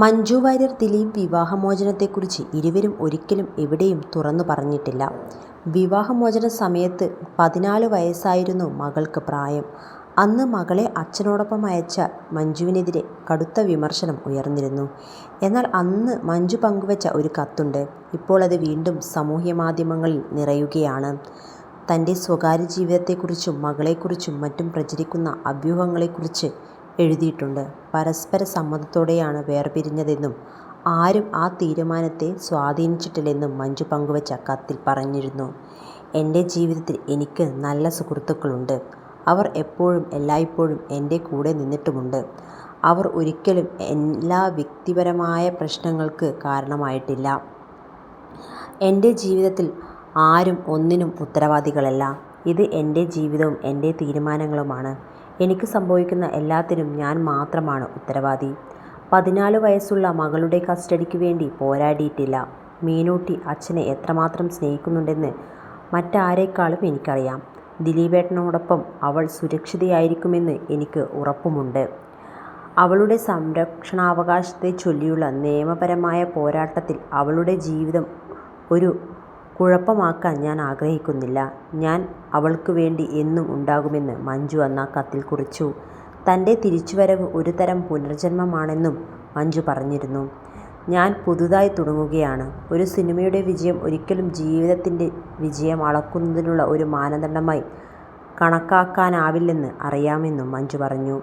മഞ്ജു വാര്യർ ദിലീപ് വിവാഹമോചനത്തെക്കുറിച്ച് ഇരുവരും ഒരിക്കലും എവിടെയും തുറന്നു പറഞ്ഞിട്ടില്ല. വിവാഹമോചന സമയത്ത് പതിനാല് വയസ്സായിരുന്നു മകൾക്ക് പ്രായം. അന്ന് മകളെ അച്ഛനോടൊപ്പം അയച്ച മഞ്ജുവിനെതിരെ കടുത്ത വിമർശനം ഉയർന്നിരുന്നു. എന്നാൽ അന്ന് മഞ്ജു പങ്കുവച്ച ഒരു കത്തുണ്ട് ഇപ്പോൾ അത് വീണ്ടും സാമൂഹ്യ മാധ്യമങ്ങളിൽ നിറയുകയാണ്. തന്റെ സ്വകാര്യ ജീവിതത്തെക്കുറിച്ചും മകളെക്കുറിച്ചും മറ്റും പ്രചരിക്കുന്ന അഭ്യൂഹങ്ങളെക്കുറിച്ച് എഴുതിയിട്ടുണ്ട്. പരസ്പര സമ്മതത്തോടെയാണ് വേർപിരിഞ്ഞതെന്നും ആരും ആ തീരുമാനത്തെ സ്വാധീനിച്ചിട്ടില്ലെന്നും മഞ്ജു പങ്കുവച്ച കത്തിൽ പറഞ്ഞിരുന്നു. "എന്റെ ജീവിതത്തിൽ എനിക്ക് നല്ല സുഹൃത്തുക്കളുണ്ട്. അവർ എപ്പോഴും എല്ലായ്പ്പോഴും എന്റെ കൂടെ നിന്നിട്ടുമുണ്ട്. അവർ ഒരിക്കലും എല്ലാ വ്യക്തിപരമായ പ്രശ്നങ്ങൾക്ക് കാരണമായിട്ടില്ല. എന്റെ ജീവിതത്തിൽ ആരും ഒന്നിനും ഉത്തരവാദികളല്ല. ഇത് എന്റെ ജീവിതവും എന്റെ തീരുമാനങ്ങളുമാണ്. എനിക്ക് സംഭവിക്കുന്ന എല്ലാത്തിനും ഞാൻ മാത്രമാണ് ഉത്തരവാദി. പതിനാല് വയസ്സുള്ള മകളുടെ കസ്റ്റഡിക്ക് വേണ്ടി പോരാടിയിട്ടില്ല. മീനൂട്ടി അച്ഛനെ എത്രമാത്രം സ്നേഹിക്കുന്നുണ്ടെന്ന് മറ്റാരേക്കാളും എനിക്കറിയാം. ദിലീപേട്ടനോടൊപ്പം അവൾ സുരക്ഷിതയായിരിക്കുമെന്ന് എനിക്ക് ഉറപ്പുമുണ്ട്. അവളുടെ സംരക്ഷണാവകാശത്തെ ചൊല്ലിയുള്ള നിയമപരമായ പോരാട്ടത്തിൽ അവളുടെ ജീവിതം ഒരു കുഴപ്പമാക്കാൻ ഞാൻ ആഗ്രഹിക്കുന്നില്ല. ഞാൻ അവൾക്ക് വേണ്ടി എന്നും ഉണ്ടാകുമെന്ന് മഞ്ജു അന്ന് കത്തിൽ കുറിച്ചു. തന്റെ തിരിച്ചുവരവ് ഒരു തരം പുനർജന്മമാണെന്നും മഞ്ജു പറഞ്ഞിരുന്നു. "ഞാൻ പുതുതായി തുടങ്ങുകയാണ്. ഒരു സിനിമയുടെ വിജയം ഒരിക്കലും ജീവിതത്തിന്റെ വിജയം അളക്കുന്നതിനുള്ള ഒരു മാനദണ്ഡമായി കണക്കാക്കാനാവില്ലെന്ന് അറിയാമെന്നും മഞ്ജു പറഞ്ഞു.